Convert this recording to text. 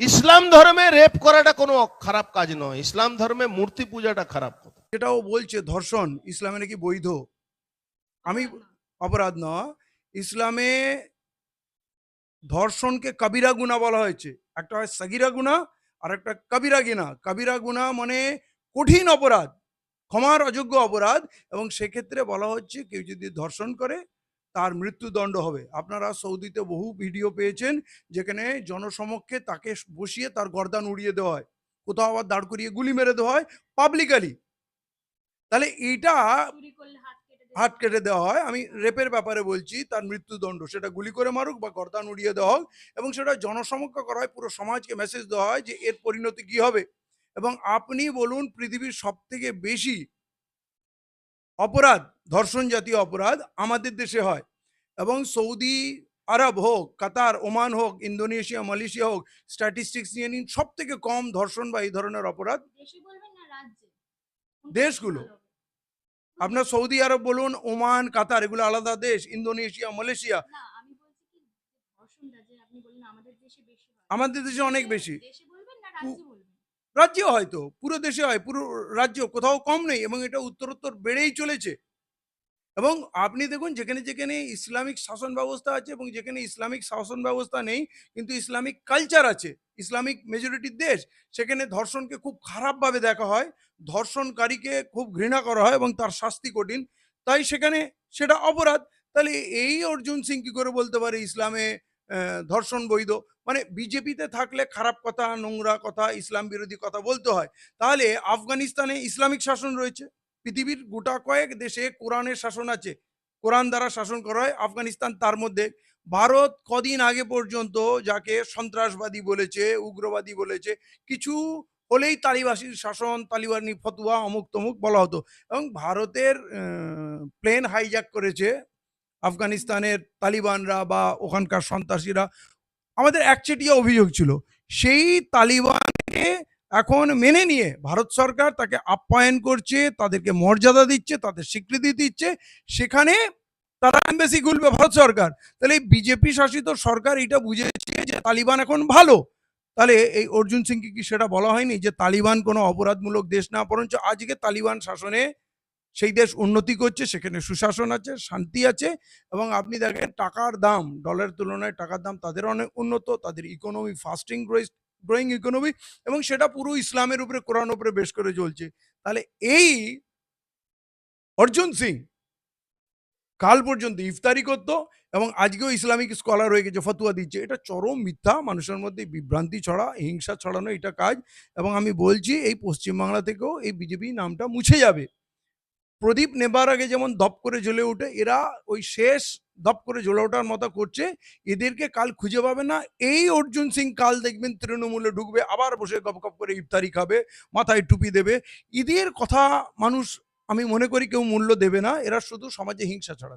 ইসলাম ধর্মে রেপ করাটা কোনো খারাপ কাজ নয়, ইসলাম ধর্মে মূর্তি পূজাটা খারাপ কথা। যেটাও বলছে ধর্ষণ, ইসলামে নাকি বৈধ? আমি অপরাধ না ইসলামে ধর্ষণকে কবিরা গুণা বলা হয়েছে। একটা হয় সগিরা গুণা, আর একটা কবিরা গিনা। কবিরা গুণা মানে কঠিন অপরাধ, ক্ষমার অযোগ্য অপরাধ, এবং সেক্ষেত্রে বলা হচ্ছে কেউ যদি ধর্ষণ করে তার মৃত্যুদণ্ড হবে। আপনারা সৌদিতে বহু ভিডিও পেয়েছেন যেখানে জনসমক্ষে তাকে বসিয়ে তার গর্দান উড়িয়ে দেওয়া হয়। কোথাও আবার দাঁড় করিয়ে গুলি মেরে দেওয়া হয় পাবলিকালি তাহলে কেটে হাত কেটে দেওয়া হয়। আমি রেপের ব্যাপারে বলছি তার মৃত্যুদণ্ড। সেটা গুলি করে মারুক বা গর্দান উড়িয়ে দেওয়া হোক এবং সেটা জনসমক্ষ করা হয় পুরো সমাজকে মেসেজ দেওয়া হয় যে এর পরিণতি কি হবে। এবং আপনি বলুন পৃথিবীর সব থেকে বেশি অপরাধ ধর্ষণ জাতীয় অপরাধ আমাদের দেশে হয়। এবং সৌদি আরব হোক কাতার ওমান হোক ইন্দোনেশিয়া মালয়েশিয়া হোক স্ট্যাটিস্টিক্স নিয়ে নিন সব থেকে কম ধর্ষণ বা এই ধরনের অপরাধ দেশগুলো। আপনার সৌদি আরব বলুন ওমান কাতার এগুলো আলাদা দেশ ইন্দোনেশিয়া মালয়েশিয়া। আমাদের দেশে অনেক বেশি। রাজ্যে হয়তো পুরো দেশে হয় পুরো রাজ্য কোথাও কম নেই এবং এটা উত্তরোত্তর বেড়েই চলেছে। এবং আপনি দেখুন, যেখানে যেখানে ইসলামিক শাসন ব্যবস্থা আছে এবং যেখানে ইসলামিক শাসন ব্যবস্থা নেই, কিন্তু ইসলামিক কালচার আছে, ইসলামিক মেজরিটির দেশ, সেখানে ধর্ষণকে খুব খারাপভাবে দেখা হয়, ধর্ষণকারীকে খুব ঘৃণা করা হয় এবং তার শাস্তি কঠিন। তাই সেখানে সেটা অপরাধ। তাহলে এই অর্জুন সিং কি করে বলতে পারে ইসলামে ধর্ষণ বৈধ? মানে বিজেপিতে থাকলে খারাপ কথা, নোংরা কথা, ইসলাম বিরোধী কথা বলতে হয়। তাহলে আফগানিস্তানে ইসলামিক শাসন রয়েছে। পৃথিবীর গোটা কয়েক দেশে কোরআনের শাসন আছে। কোরআন দ্বারা শাসন করা হয়। আফগানিস্তান তার মধ্যে। ভারত কদিন আগে পর্যন্ত যাকে সন্ত্রাসবাদী বলেছে, উগ্রবাদী বলেছে, কিছু হলেই তালিবাসীর শাসন, তালিবানি ফতুয়া অমুক তমুক বলা হতো। এবং ভারতের প্লেন হাইজ্যাক করেছে আফগানিস্তানের তালিবানরা বা ওখানকার সন্ত্রাসীরা। আমাদের একচেটিয়া অভিযোগ ছিল, সেই তালিবানকে এখন মেনে নিয়ে ভারত সরকার তাকে আপ্যায়ন করছে, তাদেরকে মর্যাদা দিচ্ছে, তাদের স্বীকৃতি দিচ্ছে, সেখানে তারা এম্বাসি খুলবে ভারত সরকার। তাহলে বিজেপি শাসিত সরকার এটা বুঝেছে যে তালিবান এখন ভালো। তাহলে এই অর্জুন সিংকে কি সেটা বলা হয়নি যে তালিবান কোনো অপরাধমূলক দেশ না, বরঞ্চ আজকে তালিবান শাসনে সেই দেশ উন্নতি করছে, সেখানে সুশাসন আছে, শান্তি আছে, এবং আপনি দেখেন টাকার দাম ডলারের তুলনায় টাকার দাম তাদের অনেক উন্নত, তাদের ইকোনমি ফাস্টিং গ্রোয়িং ইকোনমি এবং সেটা পুরো ইসলামের উপরে কোরআন উপরে বেশ করে চলছে। তাহলে এই অর্জুন সিং কাল পর্যন্ত ইফতারি করতো এবং আজকেও ইসলামিক স্কলার হয়ে গেছে, ফতুয়া দিচ্ছে। এটা চরম মিথ্যা, মানুষের মধ্যে বিভ্রান্তি ছড়া, হিংসা ছড়ানো এটা কাজ এবং আমি বলছি এই পশ্চিমবাংলা থেকেও এই বিজেপি নামটা মুছে যাবে। প্রদীপ নেবার আগে যেমন দপ করে জ্বলে ওঠে, এরা ওই শেষ দপ করে জ্বলে ওঠার মতো করছে। এদেরকে কাল খুঁজে পাবে না। এই অর্জুন সিং কাল দেখবেন তৃণমূলে ঢুকবে, আবার বসে গপ গপ করে ইফতারি খাবে, মাথায় টুপি দেবে। এদের কথা মানুষ, আমি মনে করি কেউ মূল্য দেবে না। এরা শুধু সমাজে হিংসা ছড়াবে।